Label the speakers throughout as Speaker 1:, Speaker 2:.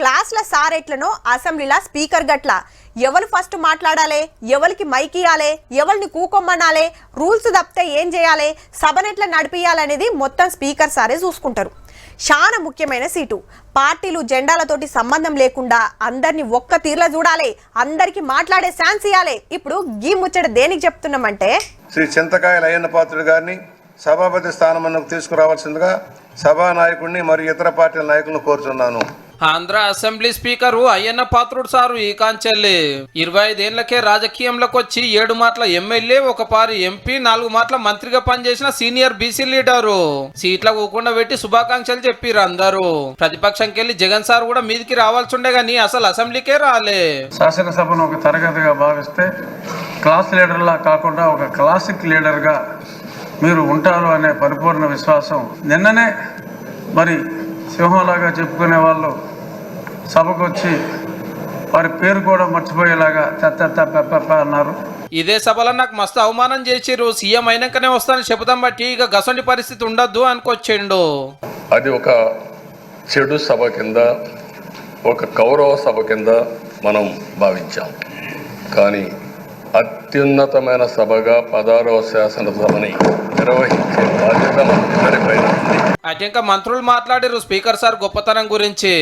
Speaker 1: క్లాస్ల సారెట్లనో అసెంబ్లీలా speaker గట్ల. ఎవరు first మాట్లాడాలి? ఎవరికి మైక్ ఇవ్వాలి ఎవరిని కూకొమ్మనాలి? రూల్స్ తప్పితే ఏం చేయాలి? సభనెట్ల నడిపియాలనేది మొత్తం స్పీకర్ సారే చూసుకుంటారు. చాలా ముఖ్యమైన సీటు. పార్టీలు జెండాలతోటి సంబంధం లేకుండా అందరిని ఒక్క తీర్లో చూడాలి. అందరికి మాట్లాడే ఛాన్స్ ఇవ్వాలి ఇప్పుడు గీ ముచ్చట దేనికి చెప్తున్నామంటే?
Speaker 2: శ్రీ చింతకాయల అయ్యన్న పాత్రుడు గారిని సభాపతి స్థానం తీసుకురావాల్సిందిగా సభా నాయకుడిని మరియు ఇతర పార్టీల నాయకులను కోరుతున్నాను
Speaker 3: Andhra assembly speaker Ayyanna Patrudu sir ఈ కాంచెల్లి. ఇరవై ఐదేళ్ళకే రాజకీయంలోకి వచ్చి ఏడు మాటల ఎమ్మెల్యే ఒక పారి ఎంపీ నాలుగు మాటల మంత్రిగా పనిచేసిన సీనియర్ బీసీ లీడరు. సీట్ల ఊకుండా పెట్టి శుభాకాంక్షలు చెప్పిర్రు అందరూ. ప్రతిపక్షంకెళ్ళి జగన్ సార్ కూడా మీదికి రావాల్సి ఉండే గానీ అసలు అసెంబ్లీకే రాలే.
Speaker 4: శాసనసభను ఒక తరగతిగా భావిస్తే క్లాస్ లీడర్లా కాకుండా ఒక క్లాసిక్ లీడర్గా మీరు ఉంటారు అనే పరిపూర్ణ విశ్వాసం నిన్ననే మరి సింహంలాగా చెప్పుకునే వాళ్ళు సభకు వచ్చి వారి పేరు కూడా మర్చిపోయేలాగా తెత్త పెప్ప అన్నారు.
Speaker 3: ఇదే సభలో నాకు మస్తు అవమానం చేసిర్రు. సీఎం అయినాకనే వస్తానని చెబుతాం బట్టి ఇక గసండి పరిస్థితి ఉండొద్దు అనుకొచ్చిండు.
Speaker 5: అది ఒక చెడు సభ కింద ఒక కౌరవ సభ కింద మనం భావించాం. కానీ అత్యున్నతమైన సభగా పదారవ శాసనసభని నిర్వహించే బాధ్యత ఉంది
Speaker 3: అయితే ఇంకా మంత్రులు మాట్లాడిర్రు. స్పీకర్ సార్ గొప్పతనం గురించి.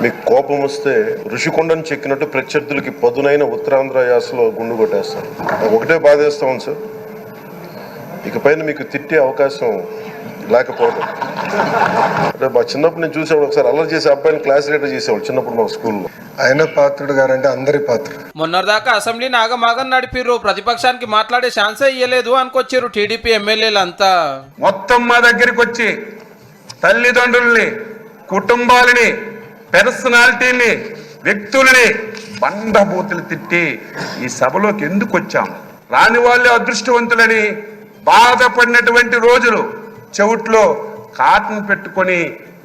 Speaker 6: మీకు కోపం వస్తే ఋషికొండను చెక్కినట్టు ప్రత్యర్థులకి పదునైన ఉత్తరాంధ్ర యాసలో గుండు కొట్టేస్తారు. ఒకటే బాధేస్తాం సార్. ఇకపైన మీకు తిట్టే అవకాశం లేకపోవడం. అంటే మా చిన్నప్పుడు నేను చూసేవాడు ఒకసారి అల్లరి చేసే అబ్బాయిని క్లాస్ లీడర్ చేసేవాడు చిన్నప్పుడు మా స్కూల్లో.
Speaker 2: ఆయన పాత్రుడు గారంటే అందరి పాత్రుడు.
Speaker 3: మొన్నటిదాకా అసెంబ్లీని ఆగమాగం నడిపిర్రు. ప్రతిపక్షానికి మాట్లాడే ఛాన్సే ఇయ్యలేదు అనుకొచ్చిర్రు టీడీపీ ఎమ్మెల్యేలంతా.
Speaker 4: మొత్తం మా దగ్గరికి వచ్చి తల్లిదండ్రుల్ని కుటుంబాలని పర్సనాలిటీని వ్యక్తుల్ని బండబూతులు తిట్టి ఈ సభలోకి ఎందుకు వచ్చాం రాని వాళ్ళే అదృష్టవంతులని బాధపడినటువంటి రోజులు చెవుట్లో కాటన్ పెట్టుకొని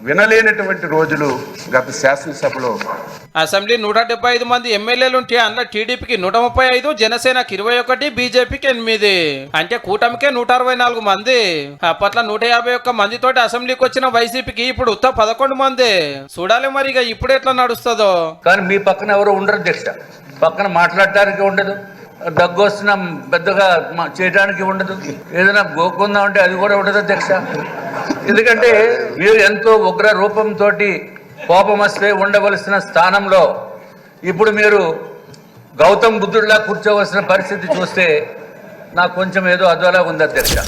Speaker 4: వినలేనటువంటి రోజులు గత శాసనసభలో.
Speaker 3: అసెంబ్లీ నూట డెబ్బై ఐదు మంది ఎమ్మెల్యేలు ఉంటే అందులో టీడీపీకి నూట ముప్పై ఐదు జనసేనకి ఇరవై ఒకటి బీజేపీకి ఎనిమిది. అంటే కూటమికే నూట అరవై నాలుగు మంది. అప్పట్లో నూట యాభై ఒక్క మందితోటి అసెంబ్లీకి వచ్చిన వైసీపీకి ఇప్పుడు ఉత్త పదకొండు మంది. చూడాలి మరి ఇక ఇప్పుడు ఎట్లా నడుస్తుందో.
Speaker 7: కానీ మీ పక్కన ఎవరు ఉండరు అధ్యక్ష. పక్కన మాట్లాడటానికి ఉండదు. దగ్గు వస్తున్నా పెద్దగా చేయడానికి ఉండదు. ఏదైనా గోకుందాం అంటే అది కూడా ఉండదు అధ్యక్ష. ఎందుకంటే మీరు ఎంతో ఉగ్ర రూపంతో కోపం వస్తే ఉండవలసిన స్థానంలో ఇప్పుడు మీరు గౌతమ్ బుద్ధుడిలా కూర్చోవలసిన పరిస్థితి చూస్తే నాకు కొంచెం ఏదో అదోలా ఉందని తెలుసా